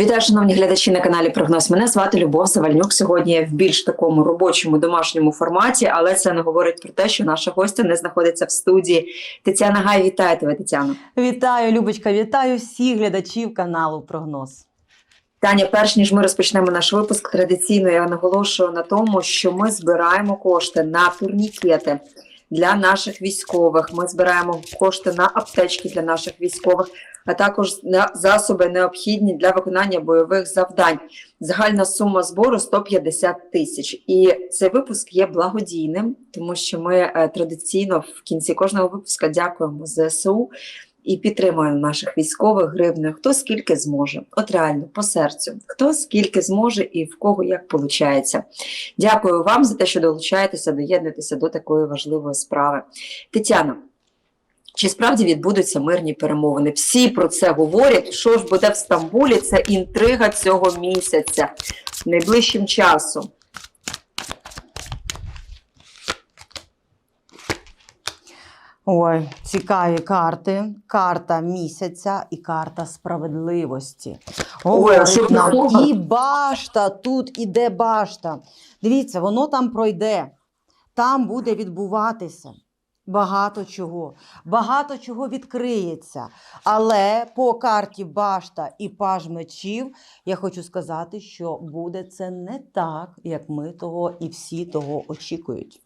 Вітаю, шановні глядачі на каналі Прогноз. Мене звати Любов Завальнюк. Сьогодні я в більш такому робочому домашньому форматі, але це не говорить про те, що наша гостя не знаходиться в студії. Тетяна Гай, вітаю тебе, Тетяно. Вітаю, Любочка, вітаю всіх глядачів каналу Прогноз. Таня, перш ніж ми розпочнемо наш випуск, традиційно я наголошую на тому, що ми збираємо кошти на турнікети для наших військових. Ми збираємо кошти на аптечки для наших військових, а також на засоби необхідні для виконання бойових завдань. Загальна сума збору 150 тисяч. І цей випуск є благодійним, тому що ми е, традиційно в кінці кожного випуска дякуємо ЗСУ і підтримуємо наших військових гривнею, хто скільки зможе. От реально по серцю, хто скільки зможе і в кого як виходить. Дякую вам за те, що долучаєтеся, доєднуєтеся до такої важливої справи. Тетяна. Чи справді відбудуться мирні перемовини? Всі про це говорять. Що ж буде в Стамбулі? Це інтрига цього місяця найближчим часом. Ой, цікаві карти. Карта місяця і карта справедливості. Ой, а що Говорить нам, і башта, тут іде башта. Дивіться, воно там пройде, там буде відбуватися. Багато чого, багато чого відкриється. Але по карті башта і паж мечів я хочу сказати, що буде це не так, як ми того і всі того очікують.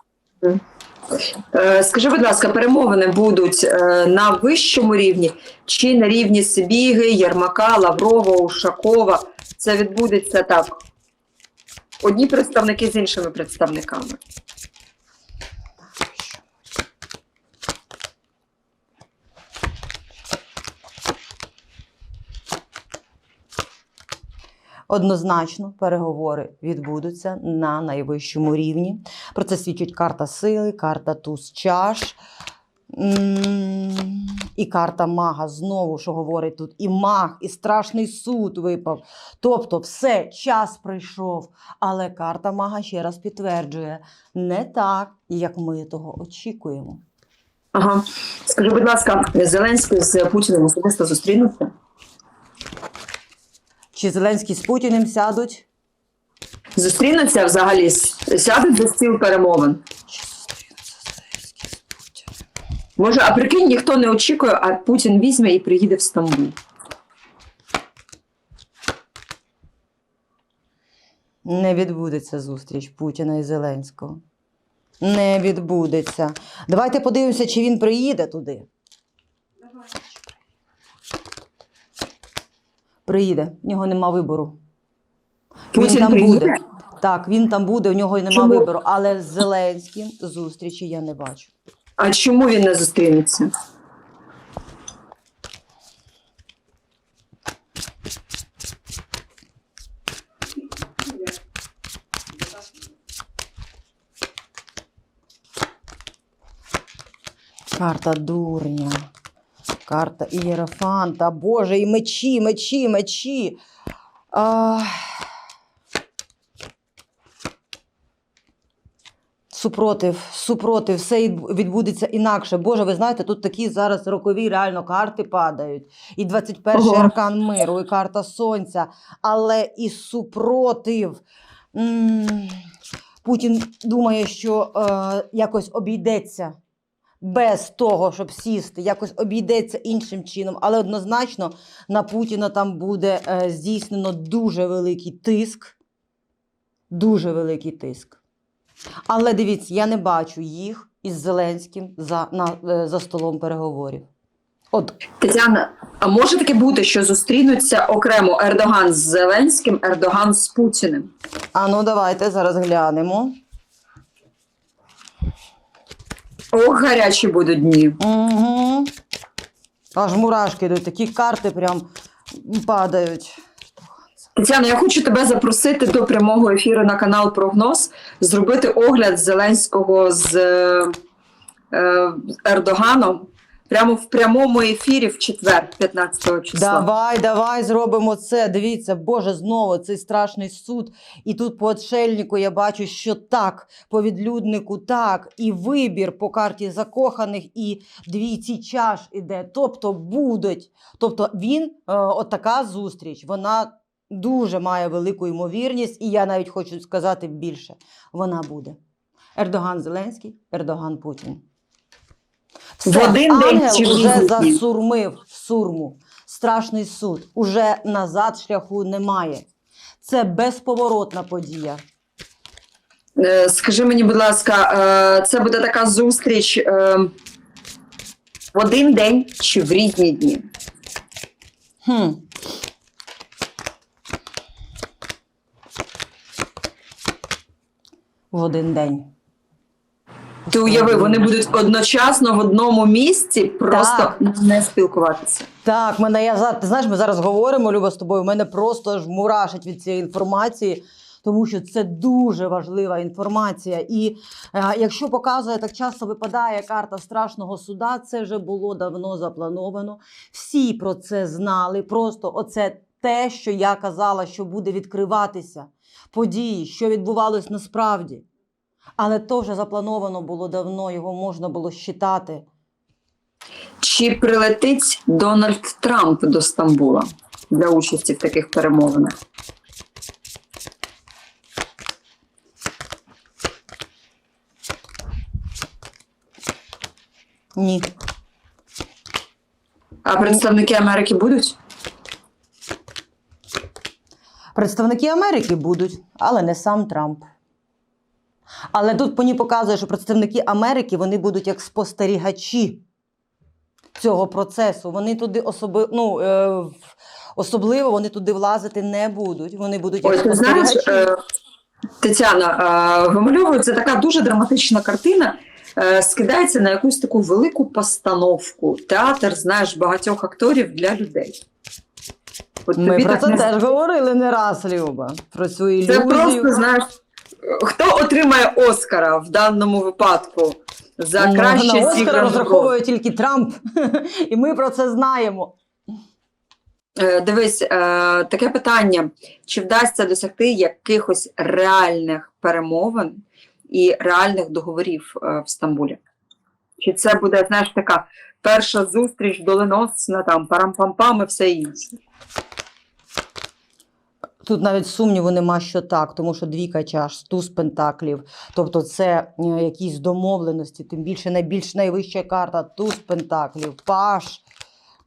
Е, Скажи, будь ласка, перемовини будуть е, на вищому рівні чи на рівні Сибіги, Єрмака, Лаврова, Ушакова? Це відбудеться так. Одні представники з іншими представниками. Однозначно переговори відбудуться на найвищому рівні. Про це свідчить карта сили, карта туз чаш. І карта мага знову, що говорить тут, і маг, і страшний суд випав. Тобто, все, час прийшов. Але карта мага ще раз підтверджує, не так, як ми того очікуємо. Ага. Скажи, будь ласка, Зеленський з Путіним особисто зустрінуться? Чи Зеленський з Путіним сядуть? Зустрінуться взагалі, сядуть за стіл перемовин. Чи зустрінуться Зеленський з Путіним? Може, а прикинь, ніхто не очікує, а Путін візьме і приїде в Стамбул. Не відбудеться зустріч Путіна і Зеленського. Не відбудеться. Давайте подивимося, чи він приїде туди. Приїде, в нього нема вибору. Путін він там приїде? буде. Так, він там буде, у нього нема Чому? вибору. Але з Зеленським зустрічі я не бачу. А чому він не зустрінеться? Карта дурня. Карта Ієрофанта. Боже, і мечі, мечі, мечі. А... Супротив, супротив, все відбудеться інакше. Боже, ви знаєте, тут такі зараз рокові реально карти падають. І 21-й Ого. аркан миру, і карта сонця, але і супротив. М, Путін думає, що е, якось обійдеться без того, щоб сісти, якось обійдеться іншим чином. Але однозначно на Путіна там буде е, здійснено дуже великий тиск. Дуже великий тиск. Але дивіться, я не бачу їх із Зеленським за, на, е, за столом переговорів. От Тетяна, а може таке бути, що зустрінуться окремо Ердоган з Зеленським, Ердоган з Путіним? А ну давайте зараз глянемо. Ох, гарячі будуть дні. Угу. Аж мурашки йдуть, такі карти прям падають. Тетяна, я хочу тебе запросити до прямого ефіру на канал Прогноз, зробити огляд Зеленського з е, е, Ердоганом прямо в прямому ефірі в четвер, 15 числа. Давай, давай зробимо це. Дивіться, Боже, знову цей страшний суд. І тут по отшельнику я бачу, що так, по відлюднику так, і вибір по карті закоханих, і двійці чаш іде. Тобто будуть. Тобто він, е, от така зустріч, вона дуже має велику ймовірність, і я навіть хочу сказати більше. Вона буде. Ердоган Зеленський, Ердоган Путін. В один день ангел чи в уже різні дні? засурмив в сурму. Страшний суд. Уже назад шляху немає. Це безповоротна подія. Е, Скажи мені, будь ласка, е, це буде така зустріч е, в один день чи в різні дні? Хм. В один день. Ти уяви, вони будуть одночасно в одному місці просто Так. не спілкуватися. Так, мене я за- ти знаєш, ми зараз говоримо, Люба, з тобою. Мене просто аж мурашить від цієї інформації, тому що це дуже важлива інформація. І е, якщо показує так часто випадає карта страшного суда, це вже було давно заплановано. Всі про це знали. Просто оце те, що я казала, що буде відкриватися події, що відбувалось насправді. Але то вже заплановано було давно, його можна було щитати. Чи прилетить Дональд Трамп до Стамбула для участі в таких перемовинах? Ні. А представники Америки будуть? Представники Америки будуть, але не сам Трамп. Але тут мені показує, що представники Америки вони будуть як спостерігачі цього процесу. Вони туди особи, ну, е, особливо вони туди влазити не будуть. Вони будуть як Ой, ти знаєш, спостерігачі. е, Тетяна, е, вимальовується така дуже драматична картина. е, Скидається на якусь таку велику постановку. Театр, знаєш, багатьох акторів для людей. От Ми тобі про так це не теж говорили не раз, Люба. Про цю ілюзію. Це просто знаєш, хто отримає Оскара в даному випадку за Ну, краще на Оскара розраховує тільки Трамп, і ми про це знаємо. Е, Дивись, е, таке питання: чи вдасться досягти якихось реальних перемовин і реальних договорів е, в Стамбулі? Чи це буде, знаєш, така перша зустріч доленосна, там парам-пам-пам і все інше? Тут навіть сумніву нема, що так, тому що двійка чаш, туз пентаклів. Тобто це е, якісь домовленості, тим більше найбільш найвища карта туз пентаклів, паш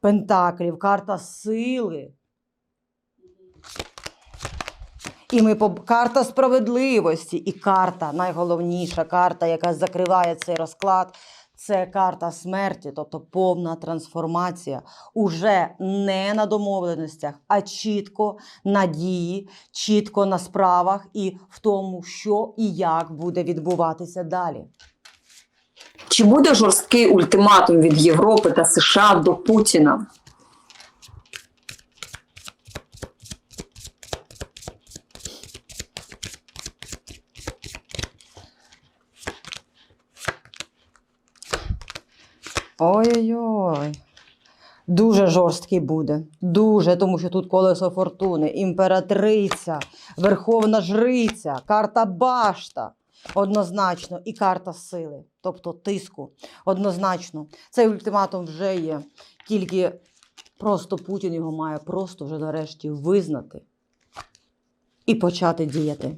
пентаклів, карта сили. І ми по карта справедливості, і карта, найголовніша карта, яка закриває цей розклад, це карта смерті, тобто повна трансформація. Уже не на домовленостях, а чітко на дії, чітко на справах і в тому, що і як буде відбуватися далі. Чи буде жорсткий ультиматум від Європи та США до Путіна? Ой-ой-ой. Дуже жорсткий буде. Дуже, тому що тут колесо фортуни, імператриця, верховна жриця, карта башта. Однозначно, і карта сили, тобто тиску. Однозначно. Цей ультиматум вже є. Тільки просто Путін його має просто вже нарешті визнати і почати діяти.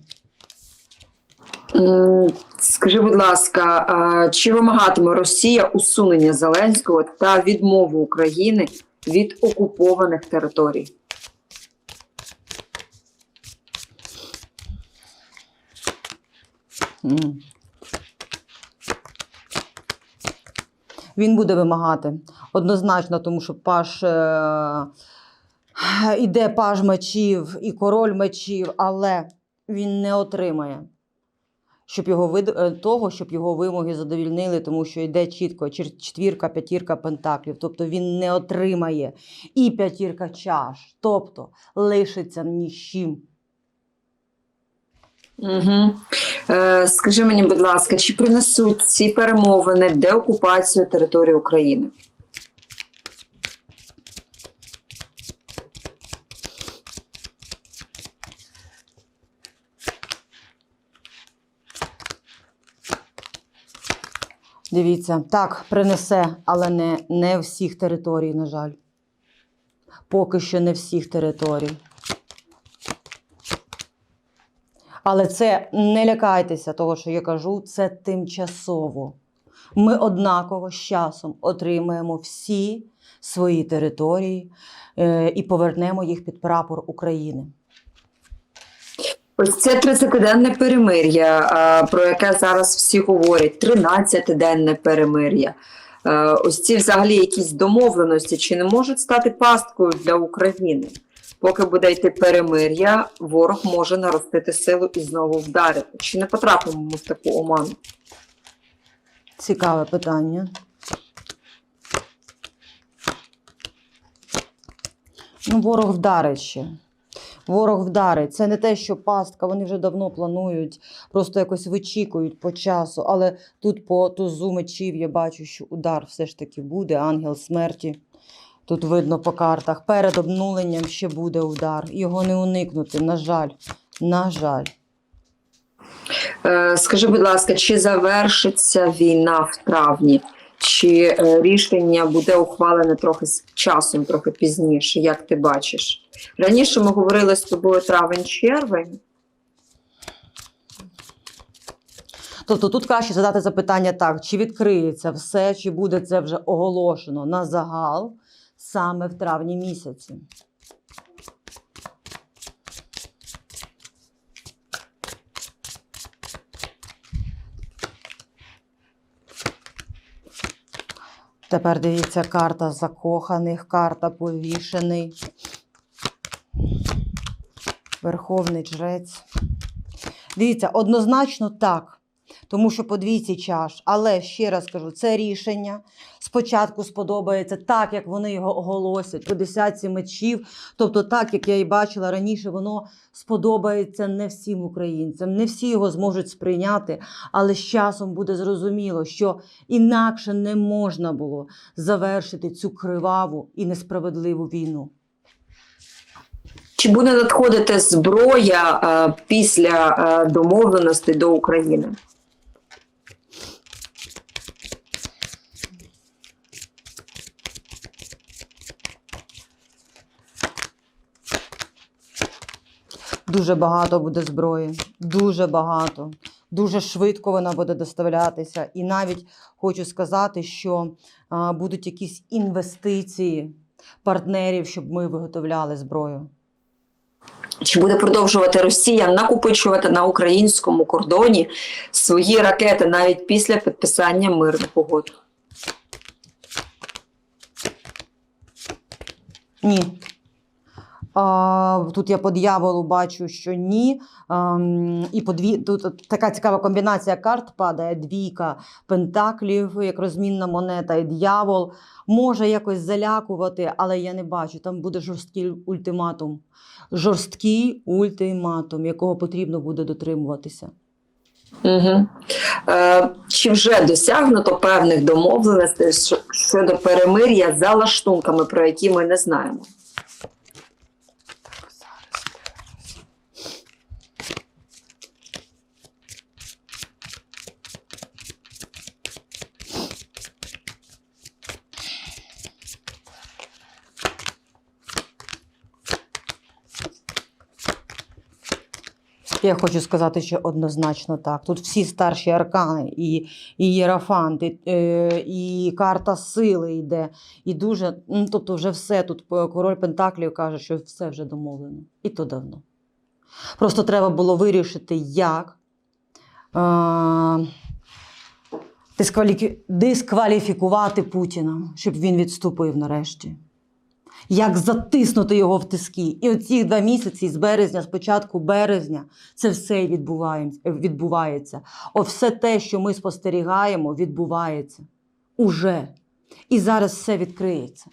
Скажи, будь ласка, чи вимагатиме Росія усунення Зеленського та відмову України від окупованих територій? Він буде вимагати. Однозначно, тому що паш е, іде паж мечів і король мечів, але він не отримає щоб його вид... е, того, щоб його вимоги задовільнили, тому що йде чітко четвірка, п'ятірка пентаклів. Тобто він не отримає і п'ятірка чаш, тобто лишиться ні з чим. Угу. Е, скажи мені, будь ласка, чи принесуть ці перемовини деокупацію території України? Дивіться, так, принесе, але не, не всіх територій, на жаль. Поки що не всіх територій. Але це не лякайтеся того, що я кажу, це тимчасово. Ми однаково з часом отримаємо всі свої території е, і повернемо їх під прапор України. Ось це 30-денне перемир'я, про яке зараз всі говорять, 13-денне перемир'я. Е, Ось ці взагалі якісь домовленості, чи не можуть стати пасткою для України? Поки буде йти перемир'я, ворог може наростити силу і знову вдарити. Чи не потрапимо ми в таку оману? Цікаве питання. Ну, ворог вдарить ще. Ворог вдарить. Це не те, що пастка, вони вже давно планують, просто якось вичікують по часу. Але тут по тузу мечів я бачу, що удар все ж таки буде, ангел смерті. Тут видно по картах. Перед обнуленням ще буде удар. Його не уникнути, на жаль. На жаль. Е, Скажи, будь ласка, чи завершиться війна в травні? Чи е, рішення буде ухвалене трохи з часом, трохи пізніше, як ти бачиш? Раніше ми говорили з тобою травень-червень. Тобто тут краще задати запитання так: чи відкриється все, чи буде це вже оголошено на загал саме в травні місяці. Тепер дивіться карта закоханих, карта повішений. Верховний жрець. Дивіться, однозначно так. Тому що по двійці чаш. Але ще раз кажу, це рішення спочатку сподобається так, як вони його оголосять, по десятці мечів. Тобто, так, як я і бачила раніше, воно сподобається не всім українцям. Не всі його зможуть сприйняти, але з часом буде зрозуміло, що інакше не можна було завершити цю криваву і несправедливу війну. Чи буде надходити зброя е, після е, домовленостей до України? Дуже багато буде зброї, дуже багато. Дуже швидко вона буде доставлятися. І навіть хочу сказати, що а, будуть якісь інвестиції партнерів, щоб ми виготовляли зброю. Чи буде продовжувати Росія накопичувати на українському кордоні свої ракети навіть після підписання мирних угод? Ні. Тут я по дияволу бачу, що ні. Ам, і по дві... Тут така цікава комбінація карт падає: двійка пентаклів, як розмінна монета, і диявол. Може якось залякувати, але я не бачу. Там буде жорсткий ультиматум. Жорсткий ультиматум, якого потрібно буде дотримуватися. Угу. Е, чи вже досягнуто певних домовленостей щодо перемир'я за лаштунками, про які ми не знаємо? Я хочу сказати, що однозначно так. Тут всі старші аркани, і, і єрафант, і, е, і карта сили йде. І дуже, ну, тобто, вже все тут е, король Пентаклів каже, що все вже домовлено. І то давно. Просто треба було вирішити, як е, дискваліфікувати Путіна, щоб він відступив нарешті. Як затиснути його в тиски. І оці два місяці з березня, з початку березня, це все відбувається. О, все те, що ми спостерігаємо, відбувається уже. І зараз все відкриється.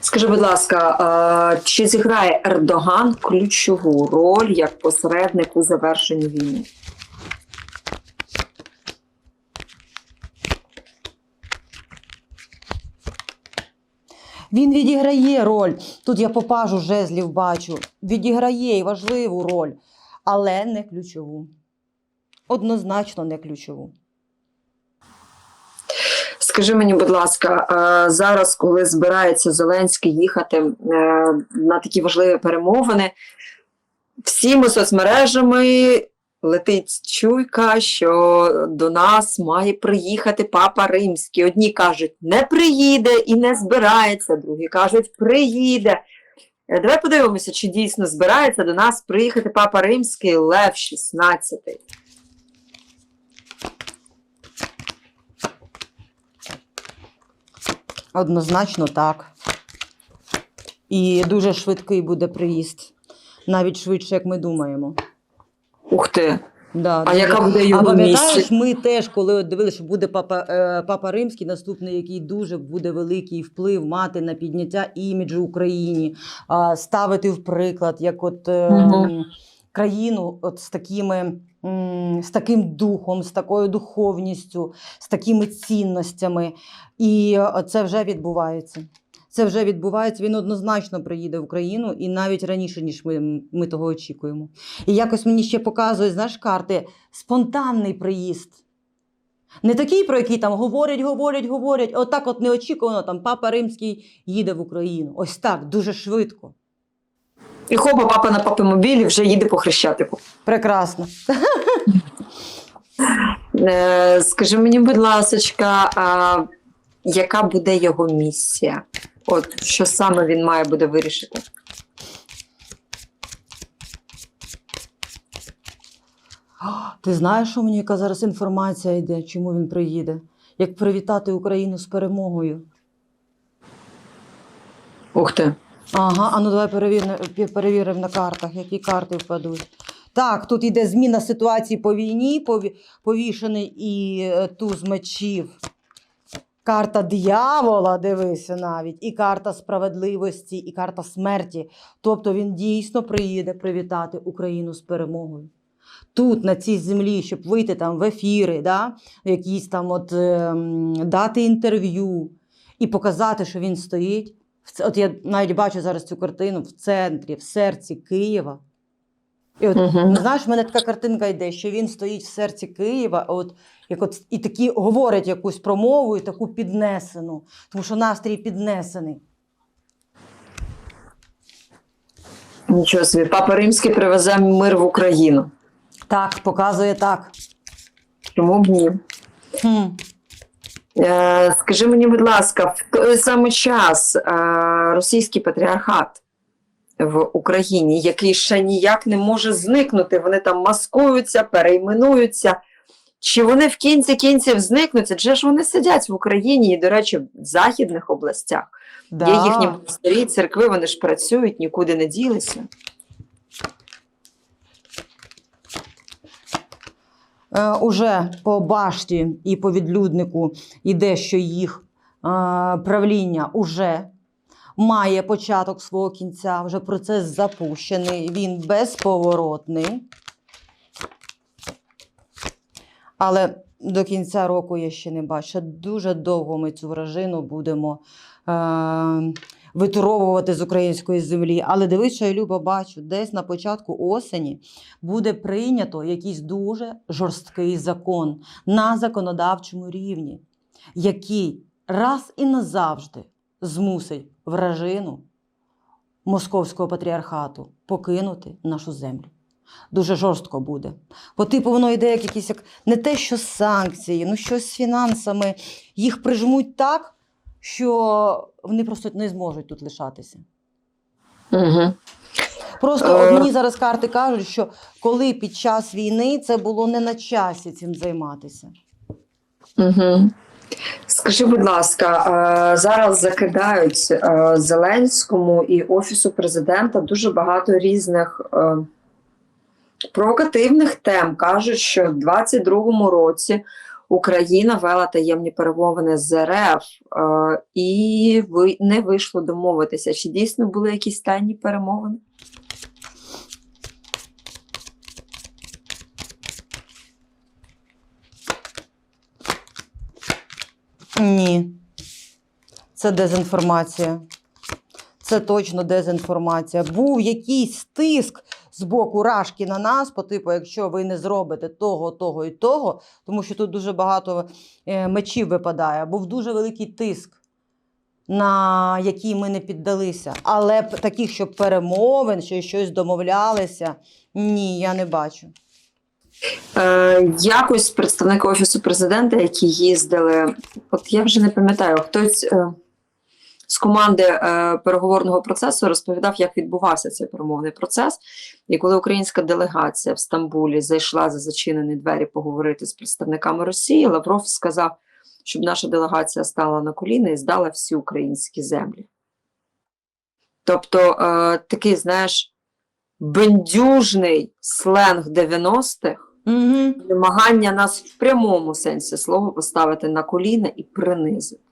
Скажи, будь ласка, е, чи зіграє Ердоган ключову роль як посередник у завершенні війни? Він відіграє роль. Тут я попажу жезлів бачу. Відіграє важливу роль, але не ключову. Однозначно не ключову. Скажи мені, будь ласка, зараз, коли збирається Зеленський їхати е, на такі важливі перемовини, всіми соцмережами летить чуйка, що до нас має приїхати папа римський. Одні кажуть, не приїде і не збирається, другі кажуть, приїде. Е, Давай подивимося, чи дійсно збирається до нас приїхати папа римський Лев 16. Однозначно так. І дуже швидкий буде приїзд. Навіть швидше, як ми думаємо. Ух ти! Да, А яка буде а пам'ятаєш, ми теж, коли от дивилися, що буде папа, е, папа Римський, наступний, який дуже буде великий вплив мати на підняття іміджу Україні, ставити в приклад, як от е, Мгм. країну от з такими. З таким духом, з такою духовністю, з такими цінностями. І е, це вже відбувається. Це вже відбувається. Він однозначно приїде в Україну і навіть раніше, ніж ми, ми того очікуємо. І якось мені ще показують, знаєш, карти спонтанний приїзд. Не такий, про який там говорять, говорять, говорять. Отак от неочікувано там папа римський їде в Україну. Ось так, дуже швидко. І хопа, папа на папи-мобілі вже їде по хрещатику. Прекрасно. Е, Скажи мені, будь ласочка, а яка буде його місія? От що саме він має буде вирішити? Ти знаєш, що мені яка зараз інформація йде, чому він приїде? Як привітати Україну з перемогою? Ух ти. Ага, а ну давай перевіримо, перевіримо на картах, які карти впадуть. Так, тут йде зміна ситуації по війні, пові- повішений і е, туз мечів. Карта диявола, дивися навіть, і карта справедливості, і карта смерті. Тобто він дійсно приїде привітати Україну з перемогою. Тут, на цій землі, щоб вийти там в ефіри, да? якісь там от, ем, дати інтерв'ю і показати, що він стоїть. От я навіть бачу зараз цю картину в центрі, в серці Києва. І от, Угу. знаєш, в мене така картинка йде, що він стоїть в серці Києва, от, як от, і такі говорить якусь промову, і таку піднесену, тому що настрій піднесений. Нічого собі, папа римський привезе мир в Україну. Так, показує так. Чому б ні? Хм. Е, скажи мені, будь ласка, в той самий час е, російський патріархат в Україні, який ще ніяк не може зникнути, вони там маскуються, перейменуються. Чи вони в кінці кінців зникнуть? Адже ж вони сидять в Україні і, до речі, в західних областях. Да. Є їхні монастирі, церкви, вони ж працюють, нікуди не ділися. Е, уже по башті і по відлюднику йде, що їх е, правління уже має початок свого кінця, вже процес запущений, він безповоротний. Але до кінця року я ще не бачу. Дуже довго ми цю вражину будемо е, витуровувати з української землі. Але дивись, що я Люба бачу, десь на початку осені буде прийнято якийсь дуже жорсткий закон на законодавчому рівні, який раз і назавжди змусить вражину московського патріархату покинути нашу землю. Дуже жорстко буде. Бо, типу, воно йде як якісь як не те, що санкції, ну щось з фінансами. Їх прижмуть так, що вони просто не зможуть тут лишатися. Угу. Просто Е. от мені зараз карти кажуть, що коли під час війни це було не на часі цим займатися. Угу. Скажи, будь ласка, е, зараз закидають е, Зеленському і Офісу президента дуже багато різних е, провокативних тем. Кажуть, що в 22-му році Україна вела таємні перемовини з РФ і не вийшло домовитися. Чи дійсно були якісь тайні перемовини? Ні. Це дезінформація. Це точно дезінформація. Був якийсь тиск з боку Рашки на нас, по типу, якщо ви не зробите того, того і того, тому що тут дуже багато е, мечів випадає. Був дуже великий тиск. на які ми не піддалися. Але таких, щоб перемовин, що щось домовлялися, ні, я не бачу. Е, якось представники офісу президента, які їздили, от я вже не пам'ятаю, хтось е, з команди е, переговорного процесу розповідав, як відбувався цей перемовний процес. І коли українська делегація в Стамбулі зайшла за зачинені двері поговорити з представниками Росії, Лавров сказав, щоб наша делегація стала на коліна і здала всі українські землі. Тобто, е, такий, знаєш, бендюжний сленг 90-х Угу. намагання нас в прямому сенсі слова поставити на коліна і принизити.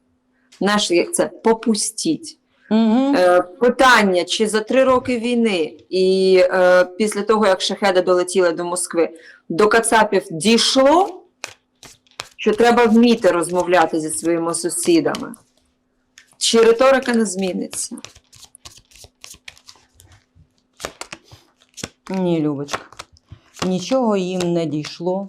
Знаєш, як це попустіть. Угу. Е, питання, чи за три роки війни і е, після того, як шахеди долетіли до Москви, до Кацапів дійшло, що треба вміти розмовляти зі своїми сусідами? Чи риторика не зміниться? Ні, Любочка. Нічого їм не дійшло.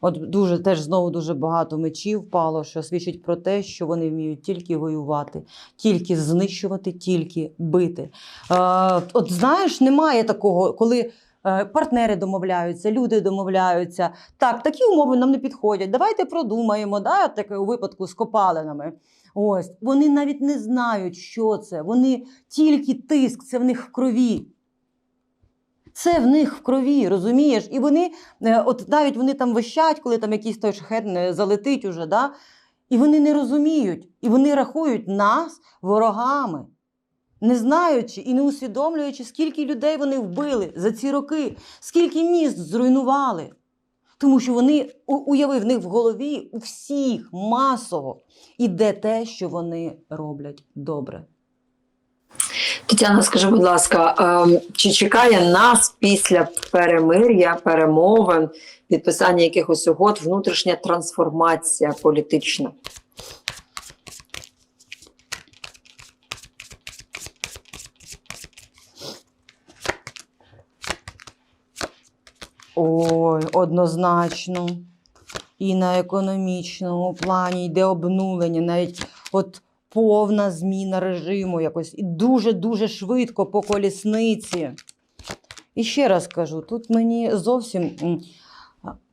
От дуже теж знову дуже багато мечів впало, що свідчить про те, що вони вміють тільки воювати, тільки знищувати, тільки бити. От знаєш, немає такого, коли е, партнери домовляються, люди домовляються. Так, такі умови нам не підходять. Давайте продумаємо, да, таке у випадку з копалинами. Ось вони навіть не знають, що це. Вони тільки тиск, це в них в крові. Це в них в крові, розумієш? І вони, е, от навіть вони там вищать, коли там якийсь той шахет залетить уже, да? і вони не розуміють, і вони рахують нас ворогами, не знаючи і не усвідомлюючи, скільки людей вони вбили за ці роки, скільки міст зруйнували. Тому що вони уяви, в них в голові у всіх масово іде те, що вони роблять добре. Тетяна, скажи, будь ласка, ем, чи чекає нас після перемир'я, перемовин, підписання якихось угод, внутрішня трансформація політична? Ой, однозначно. І на економічному плані йде обнулення, навіть от повна зміна режиму якось і дуже-дуже швидко по колісниці. І ще раз кажу, тут мені зовсім.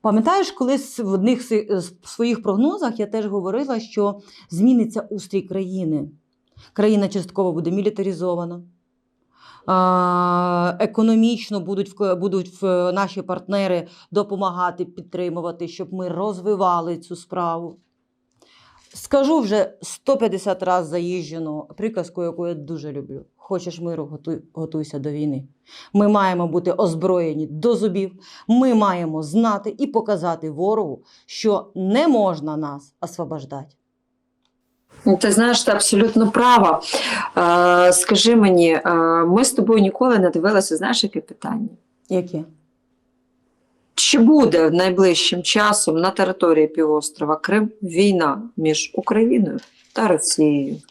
Пам'ятаєш, колись в одних з своїх прогнозах я теж говорила, що зміниться устрій країни. Країна частково буде мілітаризована. Економічно будуть, будуть наші партнери допомагати, підтримувати, щоб ми розвивали цю справу. Скажу вже 150 разів заїжджену приказку, яку я дуже люблю. Хочеш миру, готуй, готуйся до війни. Ми маємо бути озброєні до зубів. Ми маємо знати і показати ворогу, що не можна нас освобождати. Ну, Ти знаєш, ти абсолютно права. Скажи мені, ми з тобою ніколи не дивилися, знаєш, яке питання? Яке? Чи буде найближчим часом на території півострова Крим війна між Україною та Росією?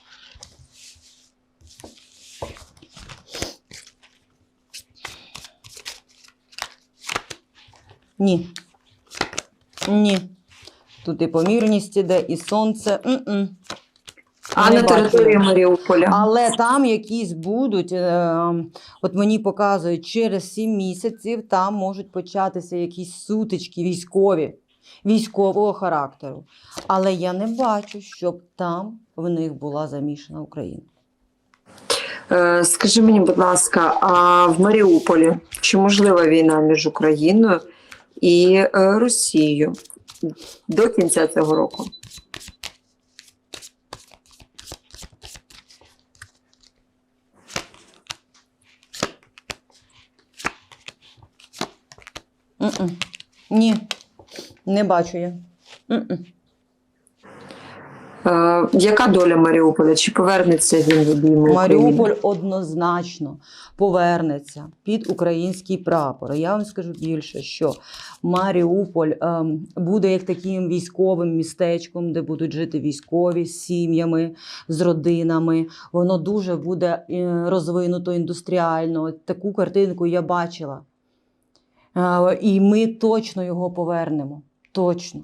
Ні. Ні. Тут і помірність іде, і сонце. М-м. А Не на території Маріуполя? Але там якісь будуть, е, от мені показують, через 7 місяців там можуть початися якісь сутички військові, військового характеру. Але я не бачу, щоб там в них була замішана Україна. Е, Скажи мені, будь ласка, а в Маріуполі чи можлива війна між Україною і е, Росією до кінця цього року? Ні, не бачу я. Е, Яка доля Маріуполя? Чи повернеться він в Маріуполь однозначно повернеться під український прапор. Я вам скажу більше, що Маріуполь ем, буде як таким військовим містечком, де будуть жити військові з сім'ями, з родинами. Воно дуже буде е, розвинуто індустріально. Таку картинку я бачила. І ми точно його повернемо. Точно.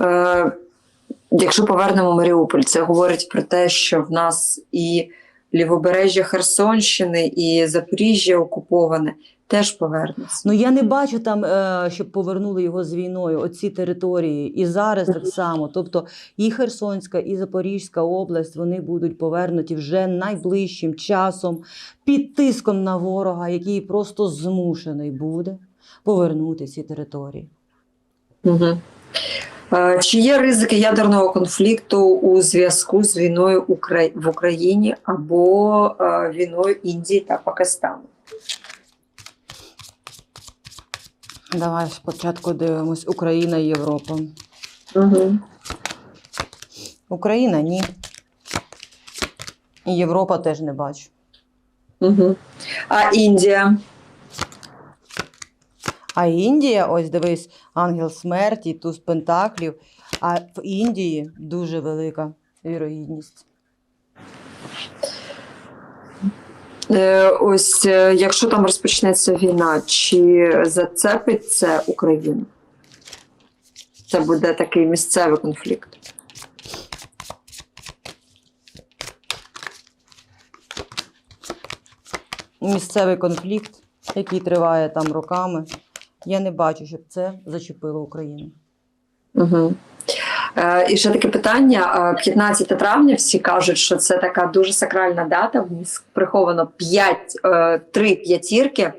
Е, Якщо повернемо Маріуполь, це говорить про те, що в нас і лівобережжя Херсонщини, і Запоріжжя окуповане теж повернеться. Ну я не бачу там, е, щоб повернули його з війною, оці території. І зараз так само. Тобто і Херсонська, і Запорізька область вони будуть повернуті вже найближчим часом під тиском на ворога, який просто змушений буде повернути ці території. Угу. Чи є ризики ядерного конфлікту у зв'язку з війною в Україні або війною Індії та Пакистану? Давай спочатку дивимось Україна і Європа. Угу. Україна ні. І Європа теж не бачу. Угу. А Індія? А Індія, ось дивись, ангел смерті, туз пентаклів. А в Індії дуже велика вірогідність. Е, Ось е, якщо там розпочнеться війна, чи зацепить це Україну? Це буде такий місцевий конфлікт. Місцевий конфлікт, який триває там роками. Я не бачу, щоб це зачепило Україну. Угу. Е, і ще таке питання: Е, 15 травня всі кажуть, що це така дуже сакральна дата. В приховано 5, е, 3 п'ятірки.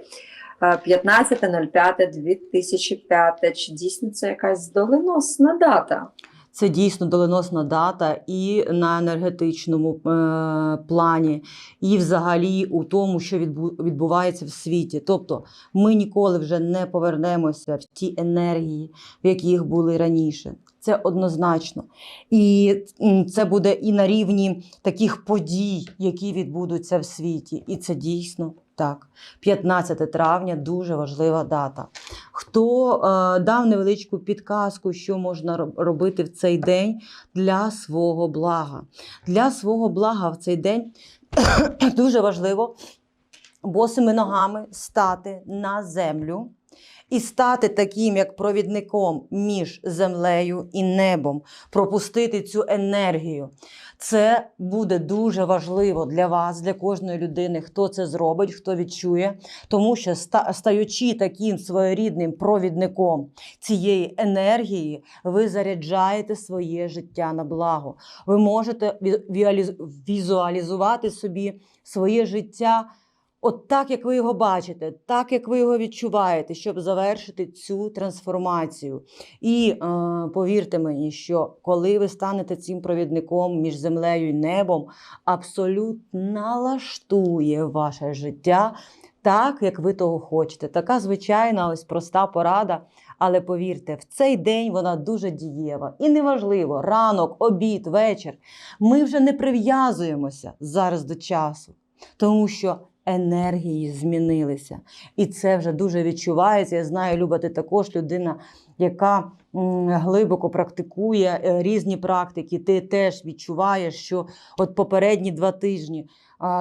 Е, 15.05.2005. Чи дійсно це якась доленосна дата? Це дійсно доленосна дата і на енергетичному е, плані, і взагалі у тому, що відбу- відбувається в світі. Тобто ми ніколи вже не повернемося в ті енергії, в яких були раніше. Це однозначно. І це буде і на рівні таких подій, які відбудуться в світі. І це дійсно так. 15 травня дуже важлива дата. Хто е, дав невеличку підказку, що можна робити в цей день для свого блага? Для свого блага в цей день дуже важливо босими ногами стати на землю і стати таким, як провідником між землею і небом, пропустити цю енергію. Це буде дуже важливо для вас, для кожної людини, хто це зробить, хто відчує, тому що стаючи таким своєрідним провідником цієї енергії, ви заряджаєте своє життя на благо. Ви можете ві- візуалізувати собі своє життя. От так, як ви його бачите, так як ви його відчуваєте, щоб завершити цю трансформацію. І е, повірте мені, що коли ви станете цим провідником між землею і небом, абсолютно налаштує ваше життя так, як ви того хочете. Така звичайна, ось проста порада. Але повірте, в цей день вона дуже дієва. І неважливо, ранок, обід, вечір. Ми вже не прив'язуємося зараз до часу, тому що енергії змінилися. І це вже дуже відчувається. Я знаю, Люба, ти також людина, яка глибоко практикує е, різні практики. Ти теж відчуваєш, що от попередні два тижні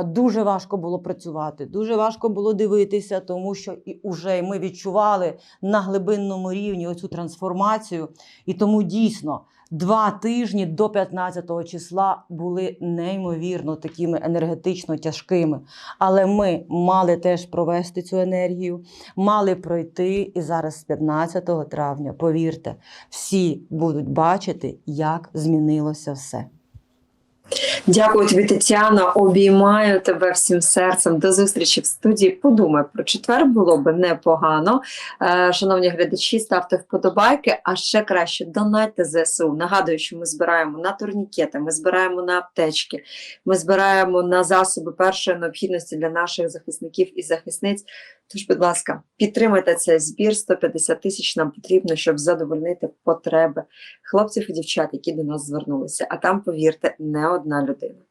дуже важко було працювати, дуже важко було дивитися, тому що і вже ми відчували на глибинному рівні оцю трансформацію. І тому дійсно два тижні до 15 числа були неймовірно такими енергетично тяжкими. Але ми мали теж провести цю енергію, мали пройти. І зараз з 15 травня, повірте, всі будуть бачити, як змінилося все. Дякую тобі, Тетяна. Обіймаю тебе всім серцем. До зустрічі в студії. Подумай про четвер було би непогано. Е, Шановні глядачі, ставте вподобайки, а ще краще донайте ЗСУ. Нагадую, що ми збираємо на турнікети, ми збираємо на аптечки, ми збираємо на засоби першої необхідності для наших захисників і захисниць. Тож, будь ласка, підтримайте цей збір. 150 тисяч нам потрібно, щоб задовольнити потреби хлопців і дівчат, які до нас звернулися. А там, повірте, не одна людина.